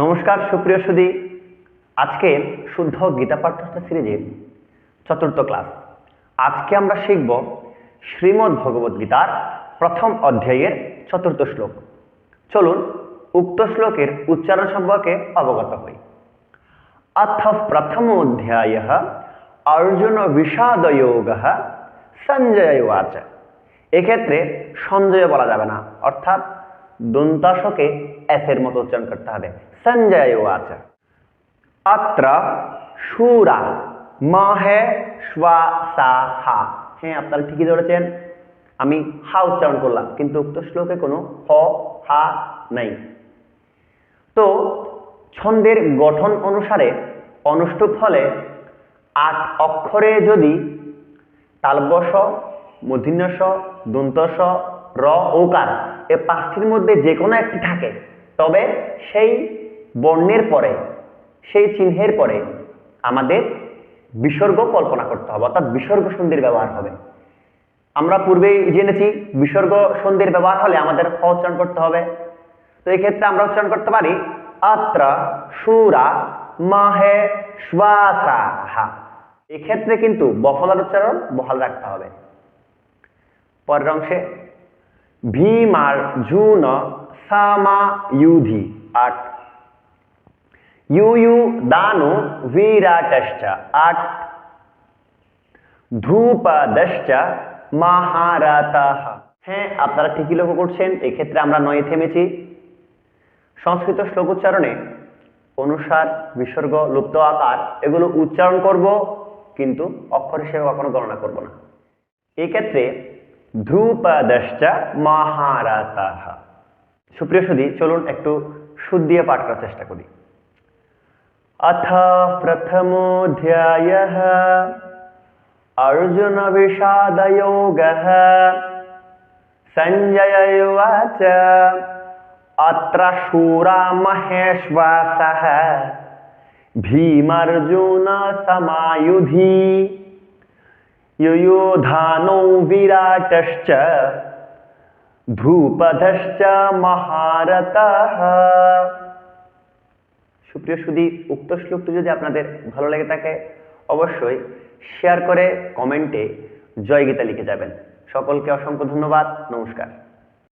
নমস্কার, সুপ্রিয় সুদি আজকে শুদ্ধ গীতা পাঠ্যস্থা সিরিজের চতুর্থ ক্লাস। আজকে আমরা শিখব শ্রীমদ্ ভগবত গীতার প্রথম অধ্যায়ের চতুর্থ শ্লোক। চলুন উক্ত শ্লোকের উচ্চারণ সম্পর্কে অবগত হই। অথ প্রথম অধ্যায় অর্জুন বিষাদয়োগ সঞ্জয় আচা এক্ষেত্রে সঞ্জয় বলা যাবে না, অর্থাৎ দন্তাশকে এস এর মতো উচ্চারণ করতে হবে। সঞ্জয় উচ অত্র সুরা মহে হা। হ্যাঁ আপনারা ঠিকই ধরেছেন। আমি হা উচ্চারণ করলাম, কিন্তু উক্ত শ্লোকে কোনো হ, হা নাই। তো ছন্দের গঠন অনুসারে অনুষ্ঠুপ ফলে আট অক্ষরে যদি তালবস মূর্ধন্যস দন্তস র ওকার এ পাঁচটির মধ্যে যে কোনো একটি থাকে। তবে সেই বর্ণের পরে, সেই চিহ্নের পরে আমাদের বিসর্গ কল্পনা করতে হবে, অর্থাৎ বিসর্গ সন্ধির ব্যবহার হবে। আমরা পূর্বেই জেনেছি, বিসর্গ সন্ধির ব্যবহার হলে আমাদের হ উচ্চারণ করতে হবে। তো এই ক্ষেত্রে আমরা উচ্চারণ করতে পারি, আত্র সুরা মাহে শ্বাসাহা এক্ষেত্রে কিন্তু বফলার উচ্চারণ বহাল রাখতে হবে। পরের অংশে ভীমার জুন সামা ইউধি আট। ইউ ইউ দানু বিরাটশ্চ আট। ধূপদশ্চ মহারাতাহ। হ্যাঁ আপনারা ঠিকই লক্ষ্য করছেন, এক্ষেত্রে আমরা নয়ে থেমেছি। সংস্কৃত শ্লোক উচ্চারণে অনুসার, বিসর্গ, লুপ্ত আকার, এগুলো উচ্চারণ করব, কিন্তু অক্ষর হিসেবে কখনো গণনা করব না। এই ক্ষেত্রে ধ্রুপদশ্চ মহারাতাহ সুপ্রিয় সুদী চলুন একটু সুদ দিয়ে পাঠ করার চেষ্টা করি। অথ প্রথমোধ্যায় অর্জুন বিষাদয়োগ সঞ্জয় অত্র শূরা মহেশ্বাস। ভীমার্জুন সমায়ুধী। युयुधानो विराटश्च ধ্রুপদশ্চ মহারতः সুপ্রিয় সুদী উক্ত শ্লোকটি যদি আপনাদের ভালো লেগে থাকে অবশ্যই শেয়ার করে কমেন্টে জয় গীতা লিখে যাবেন সকলকে অসংখ্য ধন্যবাদ নমস্কার